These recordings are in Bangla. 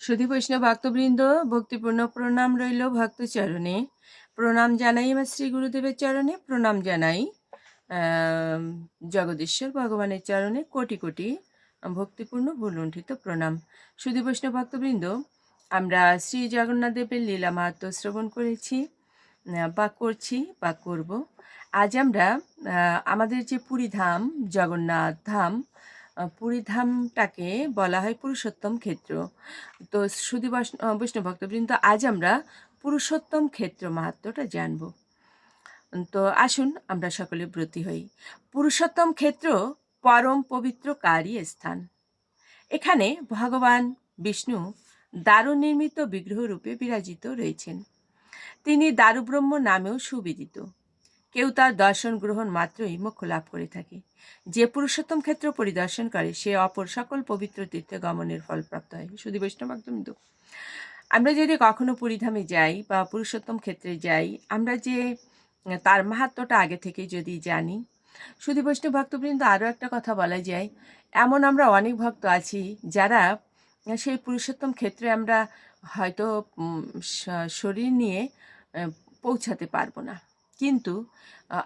সুধী বৈষ্ণব ভক্তবৃন্দ, ভক্তিপূর্ণ প্রণাম রইল ভক্তচরণে। প্রণাম জানাই আমার শ্রী গুরুদেবের চরণে, প্রণাম জানাই জগদীশ্বর ভগবানের চরণে কোটি কোটি ভক্তিপূর্ণ ভুলুণ্ঠিত প্রণাম। সুধী বৈষ্ণব ভক্তবৃন্দ, আমরা শ্রী জগন্নাথ দেবের লীলা মাহাত্ম শ্রবণ করেছি বা করছি বা করব। আজ আমরা আমাদের যে পুরী ধাম, জগন্নাথ ধাম আহ, পুরী ধামটাকে বলা হয় পুরুষোত্তম ক্ষেত্র। তো আহ, বৈষ্ণব ভক্তবৃন্দ আজ আমরা পুরুষোত্তম ক্ষেত্র মাহাত্মটা জানব। তো আসুন আমরা সকলে ব্রতী হই। পুরুষোত্তম ক্ষেত্র পরম পবিত্রকারী স্থান। এখানে ভগবান বিষ্ণু দারু নির্মিত বিগ্রহ রূপে বিরাজিত রয়েছেন। তিনি দারুব্রহ্ম নামেও সুবিদিত। কেউ তার দর্শন গ্রহণ মাত্রই মোক্ষ লাভ করে থাকে। যে পুরুষোত্তম ক্ষেত্র পরিদর্শন করে, সে অপর সকল পবিত্র তীর্থে গমনের ফল প্রাপ্ত হয়। শুধু বৈষ্ণব একদম আমরা যদি কখনো পুরীধামে যাই বা পুরুষোত্তম ক্ষেত্রে যাই, আমরা যে তার মাহাত্ম্যটা আগে থেকে যদি জানি, শুধু বৈষ্ণব ভক্তবৃন্দ আরও একটা কথা বলা যায়, এমন আমরা অনেক ভক্ত আছি যারা সেই পুরুষোত্তম ক্ষেত্রে আমরা হয়তো শরীর নিয়ে পৌঁছাতে পারব না। কিন্তু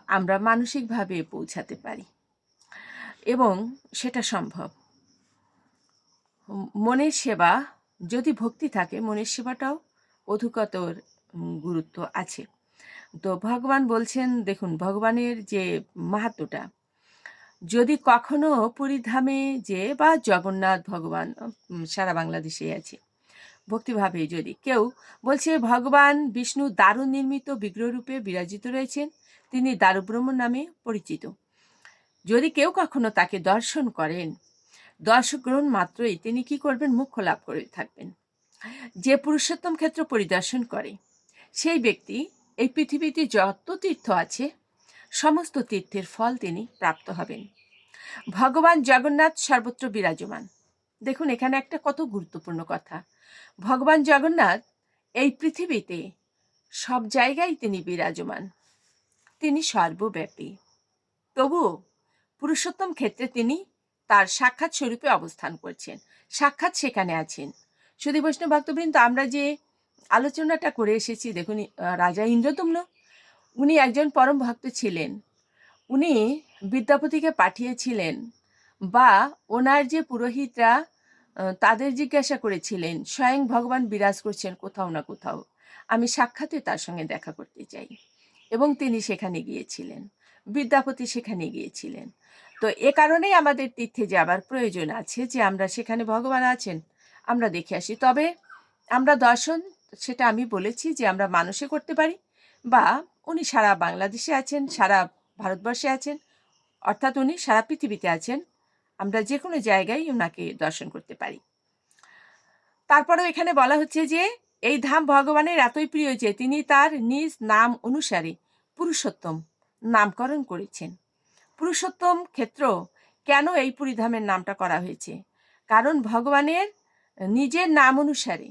আমরা মানসিকভাবে পৌঁছাতে পারি। এবং সেটা সম্ভব। মনের সেবা, যদি ভক্তি থাকে, মনের সেবাটাও অধিকতর গুরুত্ব আছে। তো ভগবান বলছেন, দেখুন, ভগবানের যে মাহাত্মটা, যদি কখনো পুরীধামে যে বা জগন্নাথ ভগবান সারা বাংলাদেশে আছে ভক্তিভাবে যদি কেউ বলছে, ভগবান বিষ্ণু দারুণ নির্মিত বিগ্রহরূপে বিরাজিত রয়েছেন, তিনি দারুব্রহ্ম নামে পরিচিত। যদি কেউ কখনো তাকে দর্শন করেন দর্শক গ্রহণ মাত্রই তিনি কি করবেন? মুখ্য লাভ করে থাকবেন। যে পুরুষোত্তম ক্ষেত্র পরিদর্শন করে, সেই ব্যক্তি এই পৃথিবীতে যত তীর্থ আছে, সমস্ত তীর্থের ফল তিনি প্রাপ্ত হবেন। ভগবান জগন্নাথ সর্বত্র বিরাজমান। দেখুন, এখানে একটা কত গুরুত্বপূর্ণ কথা। ভগবান জগন্নাথ এই পৃথিবীতে সব জায়গায় তিনি বিরাজমান। তিনি সর্বব্যাপী। তবুও পুরুষোত্তম ক্ষেত্রে তিনি তার সাক্ষাৎ স্বরূপে অবস্থান করছেন। সাক্ষাৎ সেখানে আছেন। শুধু বৈষ্ণব ভক্তবৃন্দ, আমরা যে আলোচনাটা করে এসেছি, দেখুন রাজা ইন্দ্রদম্ন উনি একজন পরম ভক্ত ছিলেন। উনি বিদ্যাপতিকে পাঠিয়েছিলেন বা ওনার যে পুরোহিতরা তাদের জিজ্ঞাসা করেছিলেন, স্বয়ং ভগবান বিরাজ করছেন কোথাও না কোথাও। আমি সাক্ষাতে তার সঙ্গে দেখা করতে চাই। এবং তিনি সেখানে গিয়েছিলেন। বিদ্যাপতি সেখানে গিয়েছিলেন। তো এ কারণেই আমাদের তীর্থে যাবার প্রয়োজন আছে যে আমরা সেখানে ভগবান আছেন। আমরা দেখে আসি। তবে আমরা দর্শন, সেটা আমি বলেছি যে আমরা মানুষে করতে পারি বা উনি সারা বাংলাদেশে আছেন, সারা ভারতবর্ষে আছেন, অর্থাৎ উনি সারা পৃথিবীতে আছেন। আমরা যে কোনো জায়গায় ওনাকে দর্শন করতে পারি। তারপরেও এখানে বলা হচ্ছে যে, এই ধাম ভগবানের এতই প্রিয় যে, তিনি তার নিজ নাম অনুসারে পুরুষোত্তম নামকরণ করেছেন। পুরুষোত্তম ক্ষেত্র কেন এই পুরীধামের নামটা করা হয়েছে? কারণ ভগবানের নিজের নাম অনুসারে,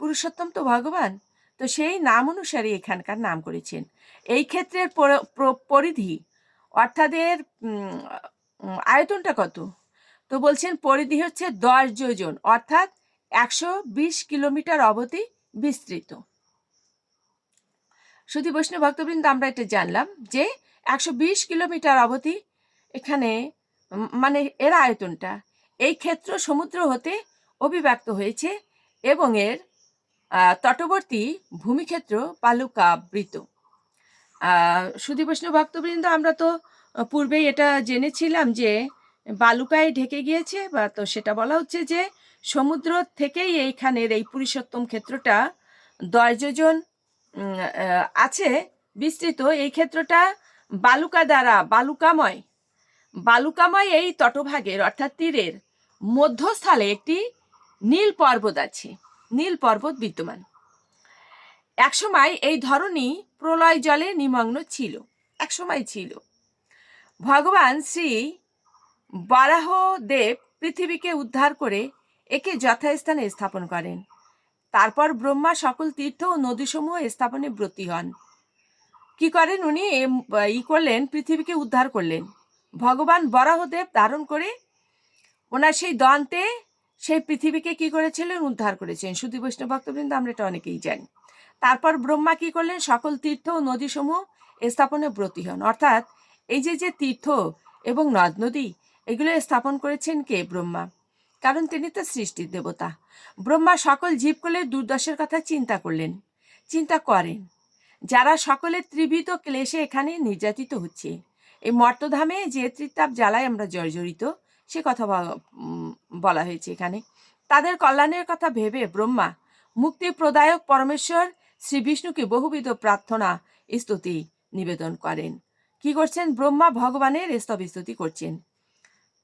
পুরুষোত্তম তো ভগবান, তো সেই নাম অনুসারে এখানকার নাম করেছেন। এই ক্ষেত্রের পরিধি অর্থাৎ এর আয়তনটা কত? তো বলছেন পরিধি হচ্ছে দশ যোজন অর্থাৎ একশো বিশ কিলোমিটার অবধি বিস্তৃত। শুধু বৈষ্ণব ভক্তবৃন্দ আমরা এটা জানলাম যে একশো বিশ কিলোমিটার অবধি এখানে মানে এর আয়তনটা এই ক্ষেত্র সমুদ্র হতে অভিব্যক্ত হয়েছে এবং এর তটবর্তী ভূমিক্ষেত্র বালুকাবৃত আহ, সুধী বৈষ্ণব ভক্তবৃন্দ, আমরা তো পূর্বেই এটা জেনেছিলাম যে বালুকায় ঢেকে গিয়েছে, বা তো সেটা বলা হচ্ছে যে সমুদ্র থেকেই এইখানের এই পুরুষোত্তম ক্ষেত্রটা দশ যোজন আছে বিস্তৃত। এই ক্ষেত্রটা বালুকা দ্বারা, বালুকাময় বালুকাময় এই তটভাগের, অর্থাৎ তীরের মধ্যস্থলে একটি নীল পর্বত আছে, নীল পর্বত বিদ্যমান। একসময় এই ধরনী প্রলয় জলে নিমগ্ন ছিল। একসময় ছিল। ভগবান শ্রী বারাহদেব পৃথিবীকে উদ্ধার করে একে যথাস্থানে স্থাপন করেন। তারপর ব্রহ্মা সকল তীর্থ ও নদীসমূহ স্থাপনে ব্রতী হন। কি করেন উনি? ই করলেন, পৃথিবীকে উদ্ধার করলেন। ভগবান বরাহদেব ধারণ করে ওনার সেই দন্তে সেই পৃথিবীকে কি করেছিলেন? উদ্ধার করেছেন। শুধু বৈষ্ণব ভক্তবৃন্দ, আমরা এটা অনেকেই জানি। তারপর ব্রহ্মা কি করলেন? সকল তীর্থ ও নদীসমূহ স্থাপনে ব্রতী হন। অর্থাৎ এই যে যে তীর্থ এবং নদ, নদী, এগুলো স্থাপন করেছেন কে? ব্রহ্মা। কারণ তিনি তো সৃষ্টির দেবতা। ব্রহ্মা সকল জীব জীবকুলের দুর্দশার কথা চিন্তা করলেন, চিন্তা করেন। যারা সকলে ত্রিবিধ ক্লেশে এখানে নির্যাতিত হচ্ছে। এই মর্তধামে যে ত্রিতাপ জ্বালায় আমরা জর্জরিত, সে কথা বলা হয়েছে এখানে। তাদের কল্যাণের কথা ভেবে ব্রহ্মা মুক্তি প্রদায়ক পরমেশ্বর শ্রী বিষ্ণুকে বহুবিধ প্রার্থনা, স্তুতি নিবেদন করেন। কি করছেন? ব্রহ্মা ভগবানের স্তব স্তুতি করছেন।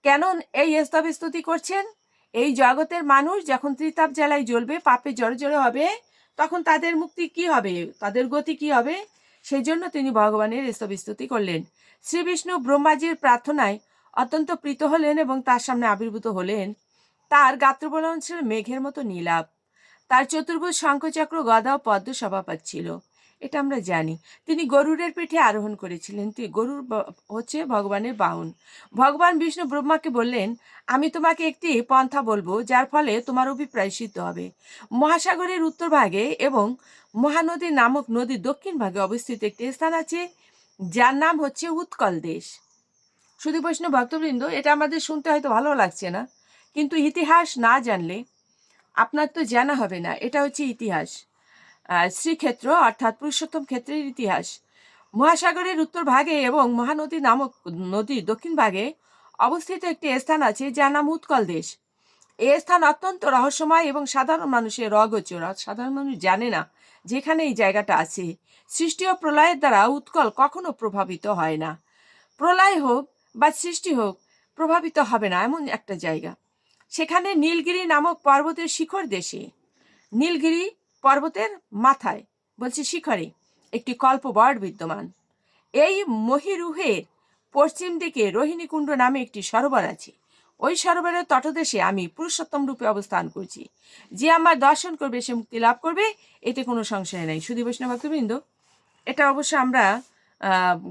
কেন এই স্তব স্তুতি করছেন? এই জগতের মানুষ যখন ত্রিতাপ জ্বালায় জ্বলবে, পাপে জড়ে জড়ে হবে, তখন তাদের মুক্তি কি হবে? তাদের গতি কি হবে? সেই জন্য তিনি ভগবানের স্তব স্তুতি করলেন। শ্রী বিষ্ণু ব্রহ্মাজির প্রার্থনায় অত্যন্ত প্রীত হলেন এবং তার সামনে আবির্ভূত হলেন। তার গাত্রবলন ছিল মেঘের মতো নীলাভ। তার চতুর্ভুজ শঙ্খচক্র, গদা ও পদ্ম সভাপাত ছিল। এটা আমরা জানি। তিনি গরুরের পিঠে আরোহণ করেছিলেন। গরুর হচ্ছে ভগবানের বাহন। ভগবান বিষ্ণু ব্রহ্মাকে বললেন, আমি তোমাকে একটি পন্থা বলব, যার ফলে তোমার অভিপ্রায় সিদ্ধ হবে। মহাসাগরের উত্তর ভাগে এবং মহানদী নামক নদীর দক্ষিণ ভাগে অবস্থিত একটি স্থান আছে, যার নাম হচ্ছে উৎকল দেশ। শুধু বৈষ্ণব ভক্তবৃন্দ, এটা আমাদের শুনতে হয়তো ভালো লাগছে না, কিন্তু ইতিহাস না জানলে আপনার তো জানা হবে না, এটা হচ্ছে ইতিহাস। শ্রীক্ষেত্র অর্থাৎ পুরুষোত্তম ক্ষেত্রের ইতিহাস। মহাসাগরের উত্তর ভাগে এবং মহানদী নামক নদীর দক্ষিণ ভাগে অবস্থিত একটি স্থান আছে যার নাম উৎকল দেশ। এই স্থান অত্যন্ত রহস্যময় এবং সাধারণ মানুষের অগোচর আর সাধারণ মানুষ জানে না যেখানে এই জায়গাটা আছে। সৃষ্টি ও প্রলয়ের দ্বারা উৎকল কখনো প্রভাবিত হয় না। প্রলয় হোক বা সৃষ্টি হোক, প্রভাবিত হবে না, এমন একটা জায়গা। সেখানে নীলগিরি নামক পর্বতের শিখর দেশে। নীলগিরি পর্বতের মাথায়, বলছি শিখরে, একটি কল্পবট বিদ্যমান। এই মহিরুহের পশ্চিম দিকে রোহিণীকুণ্ড নামে একটি সরোবর আছে। ওই সরোবরের তটদেশে আমি পুরুষোত্তম রূপে অবস্থান করছি। যে আমার দর্শন করবে, সে মুক্তি লাভ করবে, এতে কোনো সংশয় নেই। সুধী বৈষ্ণব ভক্তবৃন্দ, এটা অবশ্য আমরা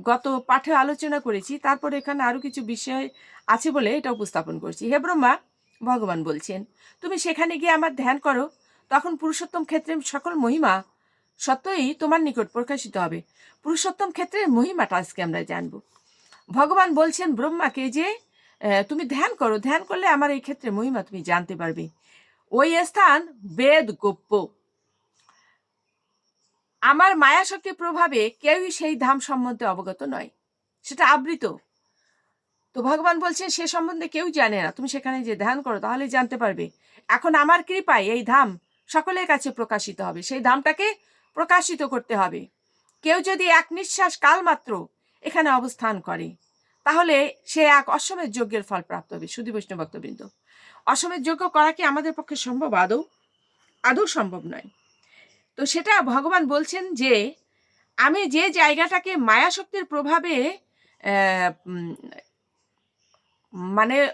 গত পাঠে আলোচনা করেছি, তারপরে এখানে আরও কিছু বিষয় আছে বলে এটা উপস্থাপন করছি। হে ব্রহ্মা ভগবান বলছেন, তুমি সেখানে গিয়ে আমার ধ্যান করো, তখন পুরুষোত্তম ক্ষেত্রে সকল মহিমা সত্যই তোমার নিকট প্রকাশিত হবে। পুরুষোত্তম ক্ষেত্রের মহিমাটা আজকে আমরা জানব। ভগবান বলছেন, ব্রহ্মাকে যে তুমি ধ্যান করো, ধ্যান করলে আমার এই ক্ষেত্রে মহিমা তুমি জানতে পারবে। ওই স্থান বেদ গোপ্য। আমার মায়াশক্তির প্রভাবে কেউই সেই ধাম সম্বন্ধে অবগত নয়। সেটা আবৃত। তো ভগবান বলছেন, সে সম্বন্ধে কেউ জানে না। তুমি সেখানে যে ধ্যান করো তাহলে জানতে পারবে। এখন আমার কৃপায় এই ধাম সকলের কাছে প্রকাশিত হবে। সেই ধামটাকে প্রকাশিত করতে হবে। কেউ যদি এক নিঃশ্বাস কাল মাত্র এখানে অবস্থান করে, তাহলে সে এক অসমের যজ্ঞের ফল প্রাপ্ত হবে। সুধী বৈষ্ণব ভক্তবৃন্দ অশ্বমের যজ্ঞ করা কি আমাদের পক্ষে সম্ভব? আদৌ আদৌ সম্ভব নয়। তো সেটা ভগবান বলছেন যে, আমি যে জায়গাটাকে মায়াশক্তির প্রভাবে মানে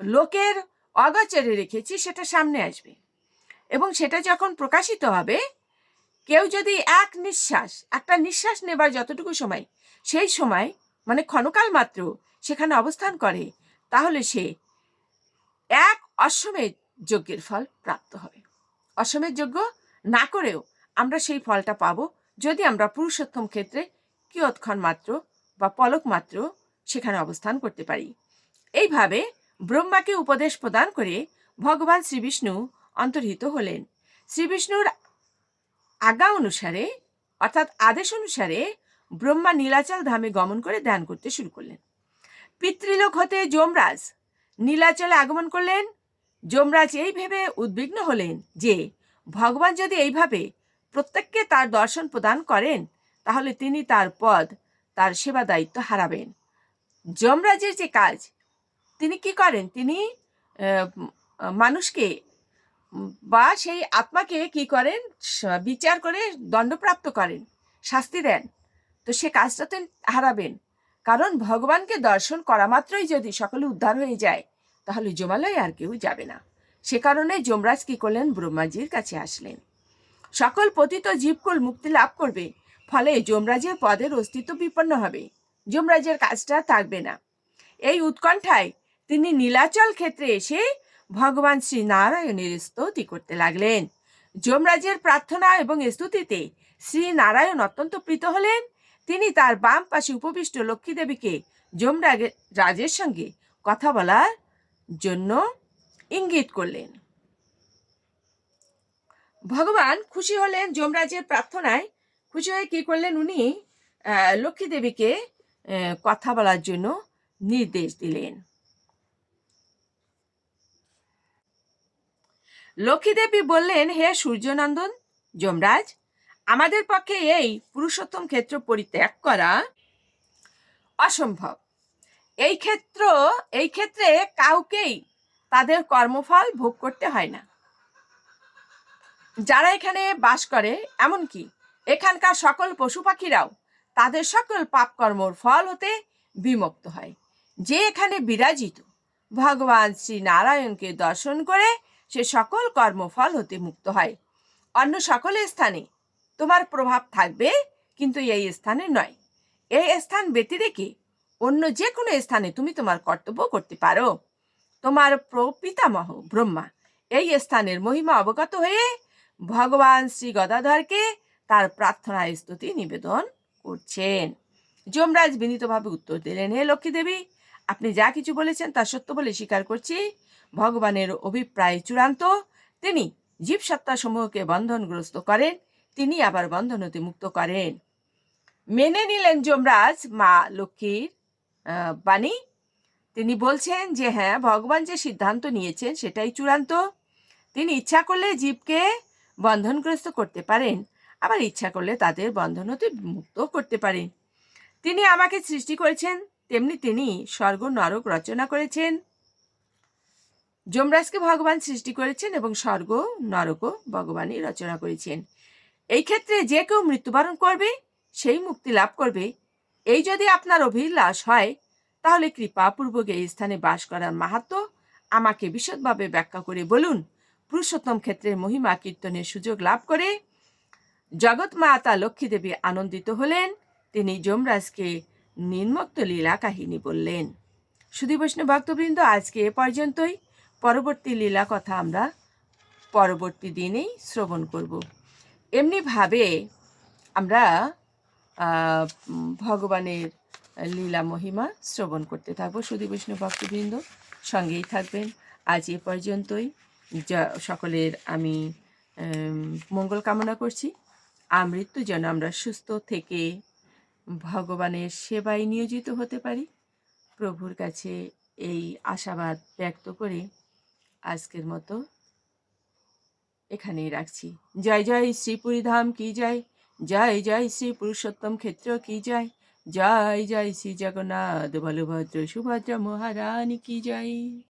লোকের অগচরে রেখেছি, সেটা সামনে আসবে। এবং সেটা যখন প্রকাশিত হবে, কেউ যদি এক নিঃশ্বাস, একটা নিঃশ্বাস নেবার যতটুকু সময়, সেই সময় মানে ক্ষণকাল মাত্র সেখানে অবস্থান করে, তাহলে সে এক অশ্বমেধ যজ্ঞের ফল প্রাপ্ত হবে। অশ্বমেধ যজ্ঞ না করেও আমরা সেই ফলটা পাবো, যদি আমরা পুরুষোত্তম ক্ষেত্রে কিয়ৎক্ষণ মাত্র বা পলক মাত্র সেখানে অবস্থান করতে পারি। এইভাবে ব্রহ্মাকে উপদেশ প্রদান করে ভগবান শ্রীবিষ্ণু অন্তর্হিত হলেন। শ্রীবিষ্ণুর আজ্ঞা অনুসারে, অর্থাৎ আদেশ অনুসারে ব্রহ্মা নীলাচল ধামে গমন করে ধ্যান করতে শুরু করলেন। পিতৃলোক হতে যমরাজ নীলাচলে আগমন করলেন। যমরাজ এই ভেবে উদ্বিগ্ন হলেন যে, ভগবান যদি এইভাবে প্রত্যেককে তার দর্শন প্রদান করেন, তাহলে তিনি তার পদ, তার সেবা দায়িত্ব হারাবেন। যমরাজের যে কাজ, তিনি কি করেন? তিনি মানুষকে, বা সেই আত্মাকে কি করেন? বিচার করে দণ্ডপ্রাপ্ত করেন, শাস্তি দেন। তো সে কাজটা তো হারাবেন। কারণ ভগবানকে দর্শন করা মাত্রই যদি সকলে উদ্ধার হয়ে যায়, তাহলে জমালয়ে আর কেউ যাবে না। সে কারণে যমরাজ কি করলেন? ব্রহ্মাজির কাছে আসলেন। সকল পতিত জীবকুল মুক্তি লাভ করবে, ফলে যমরাজের পদের অস্তিত্ব বিপন্ন হবে। যমরাজের কাজটা থাকবে না। এই উৎকণ্ঠায় তিনি নীলাচল ক্ষেত্রে এসে ভগবান শ্রী নারায়ণের স্তুতি করতে লাগলেন। যমরাজের প্রার্থনা এবং স্তুতিতে শ্রী নারায়ণ অত্যন্ত প্রীত হলেন। তিনি তার বাম পাশে উপবিষ্ট লক্ষ্মী দেবীকে রাজের সঙ্গে কথা বলার জন্য ইঙ্গিত করলেন। ভগবান খুশি হলেন যমরাজের প্রার্থনায়। খুশি হয়ে কি করলেন উনি? লক্ষ্মী দেবীকে কথা বলার জন্য নির্দেশ দিলেন। লক্ষ্মী দেবী বললেন, হে সূর্যনন্দন, যমরাজ, আমাদের পক্ষে এই পুরুষোত্তম ক্ষেত্র পরিত্যাগ করা অসম্ভব। এই ক্ষেত্র, এই ক্ষেত্রে কাউকেই তাদের কর্মফল ভোগ করতে হয় না। যারা এখানে বাস করে, এমনকি এখানকার সকল পশু পাখিরাও তাদের সকল পাপকর্মর ফল হতে বিমুক্ত হয়। যে এখানে বিরাজিত, ভগবান শ্রী নারায়ণকে দর্শন করে সে সকল কর্মফল হতে মুক্ত হয়। অন্য সকল স্থানে তোমার প্রভাব থাকবে, কিন্তু এই স্থানে নয়। এই স্থান ব্যতি রেখে অন্য যে কোনো স্থানে তুমি তোমার কর্তব্য করতে পারো। তোমার প্রপিতামহ ব্রহ্মা এই স্থানের মহিমা অবগত হয়ে ভগবান শ্রী গদাধরকে তার প্রার্থনা স্তুতি নিবেদন করছেন। যমরাজ বিনীতভাবে উত্তর দিলেন, হে লক্ষ্মী দেবী, আপনি যা কিছু বলেছেন তা সত্য বলে স্বীকার করছি। ভগবানের অভিপ্রায় চূড়ান্ত। তিনি জীবসত্তা সমূহকে বন্ধনগ্রস্ত করেন, তিনি আবার বন্ধন হতে মুক্ত করেন। মেনে নিলেন যমরাজ, মা লক্ষ্মীর বাণী। তিনি বলছেন যে হ্যাঁ ভগবান যে সিদ্ধান্ত নিয়েছেন সেটাই চূড়ান্ত। তিনি ইচ্ছা করলে জীবকে বন্ধনগ্রস্ত করতে পারেন। আবার ইচ্ছা করলে তাদের বন্ধন হতে মুক্ত করতে পারে। তিনি আমাকে সৃষ্টি করেছেন, তেমনি তিনি স্বর্গ নরক রচনা করেছেন। যমরাজকে ভগবান সৃষ্টি করেছেন এবং স্বর্গ নরকও ভগবানই রচনা করেছেন। এই ক্ষেত্রে যে কেউ মৃত্যুবরণ করবে, সেই মুক্তি লাভ করবে। এই যদি আপনার অভিলাষ হয়, তাহলে কৃপাপূর্বক এই স্থানে বাস করার মাহাত্ম আমাকে বিশদভাবে ব্যাখ্যা করে বলুন। পুরুষোত্তম ক্ষেত্রের মহিমা কীর্তনের সুযোগ লাভ করে জগৎ মাতা লক্ষ্মী দেবী আনন্দিত হলেন। তিনি যমরাজকে নির্মুক্ত লীলা কাহিনী বললেন। সুধী বৈষ্ণব ভক্তবৃন্দ, আজকে এ পর্যন্তই। পরবর্তী লীলা কথা আমরা পরবর্তী দিনেই শ্রবণ করব। এমনিভাবে আমরা ভগবানের লীলা মহিমা শ্রবণ করতে থাকব সুধী বৈষ্ণব ভক্তবৃন্দ। সঙ্গেই থাকবেন। আজ এ পর্যন্তই। সকলের আমি মঙ্গল কামনা করছি। আমৃত্যু যেন আমরা সুস্থ থেকে ভগবানের সেবায় নিয়োজিত হতে পারি। প্রভুর কাছে এই আশাবাদ ব্যক্ত করে আজকের মতো এখানেই রাখছি। জয় জয় শ্রীপুরী ধাম কি জয়? জয় জয় শ্রী পুরুষোত্তম ক্ষেত্র কি জয়? জয় জয় শ্রী জগন্নাথ বলভদ্র সুভদ্রা মহারানী কি জয়?